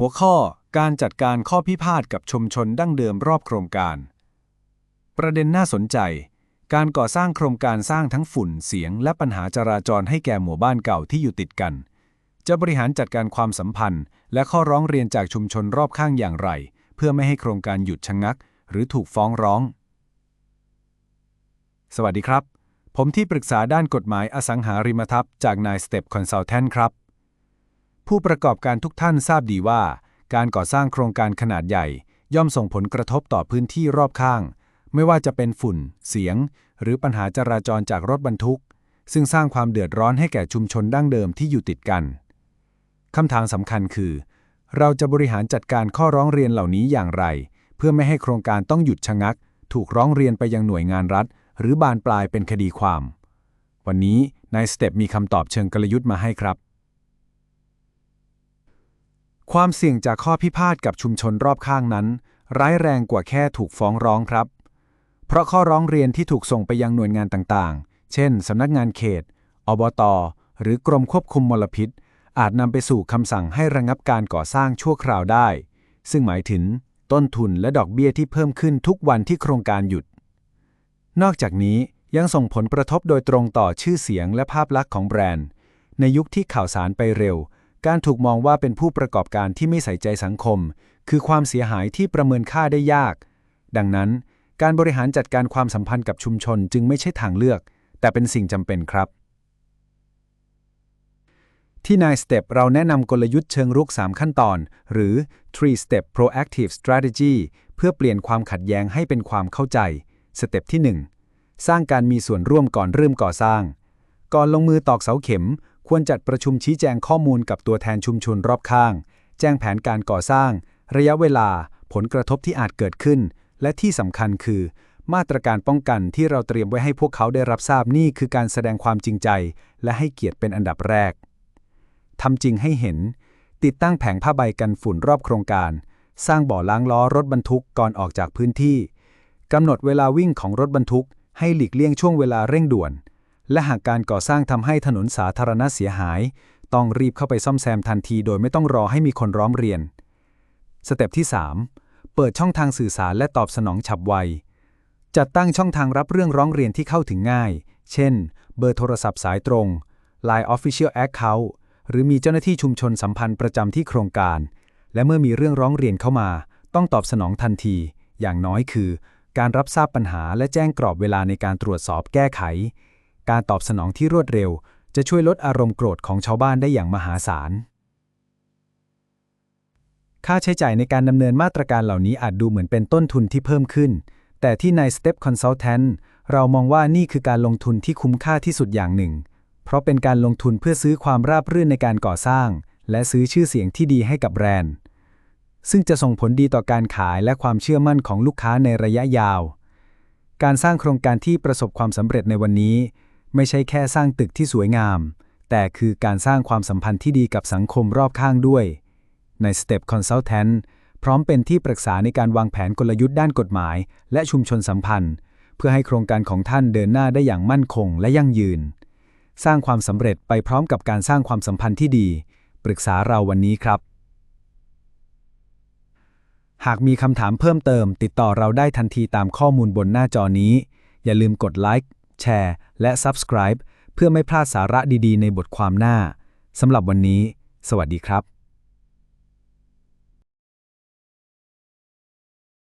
หัวข้อการจัดการข้อพิพาทกับชุมชนดั้งเดิมรอบโครงการ ประเด็นน่าสนใจ การก่อสร้างโครงการสร้างทั้งฝุ่นเสียง และปัญหาจราจรให้แก่หมู่บ้านเก่าที่อยู่ติดกัน จะบริหารจัดการความสัมพันธ์ และข้อร้องเรียนจากชุมชนรอบข้างอย่างไร เพื่อไม่ให้โครงการหยุดชะงัก หรือถูกฟ้องร้อง สวัสดีครับ ผมที่ปรึกษาด้านกฎหมายอสังหาริมทรัพย์จากนายสเต็ปคอนซัลแทนครับ ผู้ประกอบการทุกท่านทราบดีว่า การก่อสร้างโครงการขนาดใหญ่ ย่อมส่งผลกระทบต่อพื้นที่รอบข้าง ไม่ว่าจะเป็นฝุ่น เสียง หรือปัญหาจราจรจากรถบรรทุก ซึ่งสร้างความเดือดร้อนให้แก่ชุมชนดั้งเดิมที่อยู่ติดกันคำถามสำคัญคือ เราจะบริหารจัดการข้อร้องเรียนเหล่านี้อย่างไร เพื่อไม่ให้โครงการต้องหยุดชะงัก ถูกร้องเรียนไปยังหน่วยงานรัฐ หรือบานปลายเป็นคดีความ วันนี้นายสเต็ปมีคำตอบเชิงกลยุทธ์มาให้ครับ ความเสี่ยงจากข้อพิพาทกับชุมชนรอบข้างนั้น ร้ายแรงกว่าแค่ถูกฟ้องร้องครับ เพราะข้อร้องเรียนที่ถูกส่งไปยังหน่วยงานต่างๆ เช่น สำนักงานเขต อบต หรือกรมควบคุมมลพิษ อาจนำไปสู่คำสั่งให้ระงับการก่อสร้างชั่วคราวได้ ซึ่งหมายถึง ต้นทุนและดอกเบี้ยที่เพิ่มขึ้นทุกวันที่โครงการหยุด นอกจากนี้ยังส่งผลกระทบโดยตรงต่อชื่อเสียงและภาพลักษณ์ของแบรนด์ ในยุคที่ข่าวสารไปเร็ว การถูกมองว่าเป็นผู้ประกอบการที่ไม่ใส่ใจสังคม คือความเสียหายที่ประเมินค่าได้ยาก ดังนั้น การบริหารจัดการความสัมพันธ์กับชุมชนจึงไม่ใช่ทางเลือก แต่เป็นสิ่งจำเป็นครับ ที่นายสเต็ปเราแนะนำกลยุทธ์เชิงรุก 3 ขั้นตอน หรือ three step proactive strategy เพื่อเปลี่ยนความขัดแย้งให้เป็นความเข้าใจ สเต็ปที่ 1 สร้างการมีส่วนร่วมก่อนเริ่มก่อสร้าง ก่อนลงมือตอกเสาเข็ม ควรจัดประชุมชี้แจงข้อมูลกับตัวแทนชุมชนรอบข้าง แจ้งแผนการก่อสร้าง ระยะเวลา ผลกระทบที่อาจเกิดขึ้น และที่สำคัญคือ มาตรการป้องกันที่เราเตรียมไว้ให้พวกเขาได้รับทราบนี่คือการแสดงความจริงใจ และให้เกียรติเป็นอันดับแรกทำจริงให้เห็น ติดตั้งแผงผ้าใบกันฝุ่นรอบโครงการ สร้างบ่อล้างล้อรถบรรทุกก่อนออกจากพื้นที่กำหนดเวลาวิ่งของรถบรรทุก ให้หลีกเลี่ยงช่วงเวลาเร่งด่วน และหากการก่อสร้างทำให้ถนนสาธารณะเสียหาย ต้องรีบเข้าไปซ่อมแซมทันทีโดยไม่ต้องรอให้มีคนร้องเรียน สเต็ปที่ 3 เปิดช่องทางสื่อสารและตอบสนองฉับไว จัดตั้งช่องทางรับเรื่องร้องเรียนที่เข้าถึงง่าย เช่น เบอร์โทรศัพท์สายตรง Line Official Account หรือมีเจ้าหน้าที่ชุมชนสัมพันธ์ประจำที่โครงการ และเมื่อมีเรื่องร้องเรียนเข้ามา ต้องตอบสนองทันที อย่างน้อยคือ การรับทราบปัญหาและแจ้งกรอบเวลาในการตรวจสอบแก้ไข การตอบสนองที่รวดเร็ว จะช่วยลดอารมณ์โกรธของชาวบ้านได้อย่างมหาศาล ค่าใช้จ่ายในการดำเนินมาตรการเหล่านี้อาจดูเหมือนเป็นต้นทุนที่เพิ่มขึ้น แต่ที่ใน Step Consultant เรามองว่านี่คือการลงทุนที่คุ้มค่าที่สุดอย่างหนึ่ง เพราะเป็นการลงทุนเพื่อซื้อความราบรื่นในการก่อสร้าง และซื้อชื่อเสียงที่ดีให้กับแบรนด์ ซึ่งจะส่งผลดีต่อการขายและความเชื่อมั่นของลูกค้าในระยะยาวการสร้างโครงการที่ประสบความสำเร็จในวันนี้ ไม่ใช่แค่สร้างตึกที่สวยงาม แต่คือการสร้างความสัมพันธ์ที่ดีกับสังคมรอบข้างด้วย ใน Step Consultant พร้อมเป็นที่ปรึกษาในการวางแผนกลยุทธ์ด้านกฎหมาย และชุมชนสัมพันธ์ เพื่อให้โครงการของท่านเดินหน้าได้อย่างมั่นคงและยั่งยืน สร้างความสำเร็จไปพร้อมกับการสร้างความสัมพันธ์ที่ดี ปรึกษาเราวันนี้ครับ หากมีคำถามเพิ่มเติม ติดต่อเราได้ทันทีตามข้อมูลบนหน้าจอนี้ อย่าลืมกดไลค์ แชร์และ Subscribe เพื่อไม่พลาดสาระดีๆ ในบทความหน้าสำหรับวันนี้ สวัสดีครับ